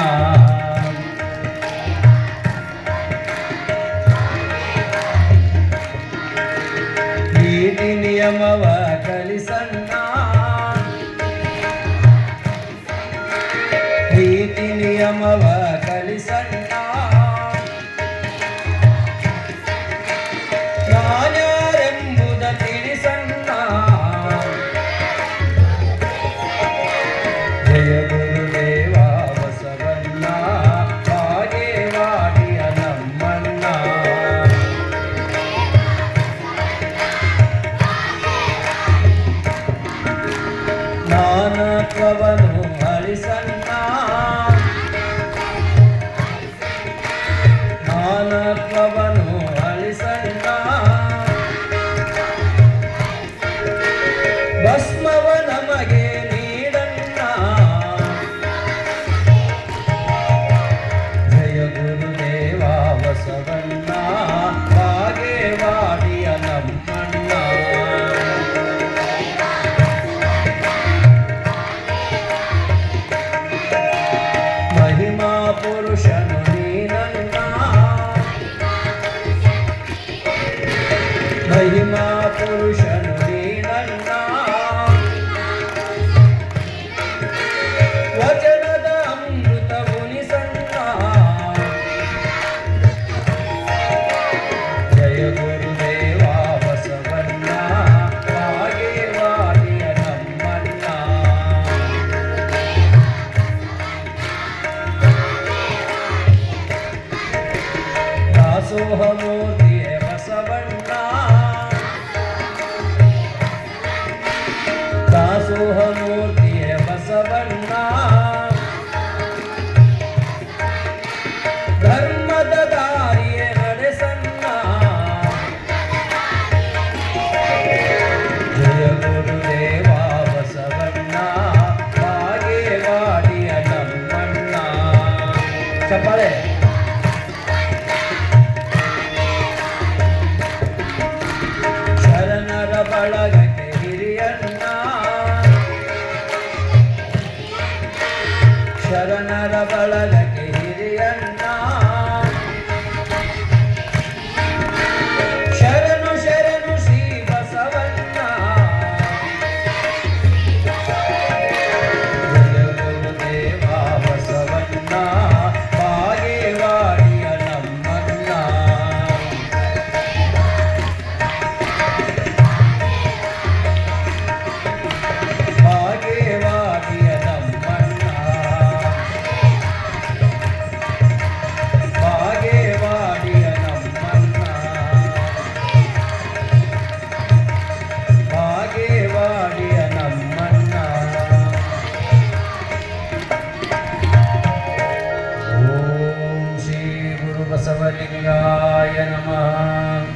సువర్ణ నీతి నియమవా ನಾನತ್ವವನ್ನು మహిమా పురుషను నేనన్నా వచనద అమృతముని సన్నా జయ గురుదేవా వసవన్న వాగేవారియ నమ్మన్న ಶರಣರ ಬಳಗಕ್ಕೆ ಗುರು ಬಸವಲಿಂಗಾಯ ನಮಃ.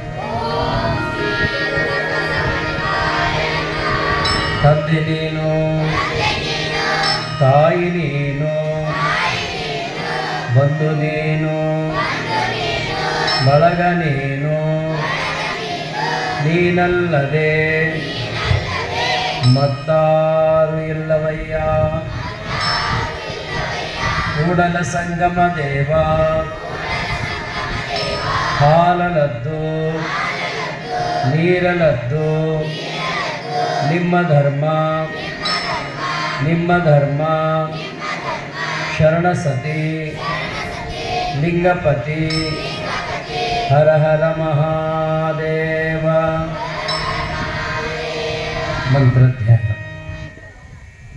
ತಂದೆ ನೀನು, ತಾಯಿ ನೀನು, ಬಂಧು ನೀನು, ಬಳಗ ನೀನು, ನೀನಲ್ಲದೆ ಮತ್ತಾರು ಇಲ್ಲವಯ್ಯ. ಕೂಡಲ ಸಂಗಮ ದೇವ. ಹಾಲಲದ್ದು ನೀರಲದ್ದು ನಿಮ್ಮ ಧರ್ಮ ನಿಮ್ಮ ಧರ್ಮ ಶರಣಸತಿ ಲಿಂಗಪತಿ ಹರ ಹರ ಮಹಾದೇವ. ಮಂತ್ರಧ್ಯಾನ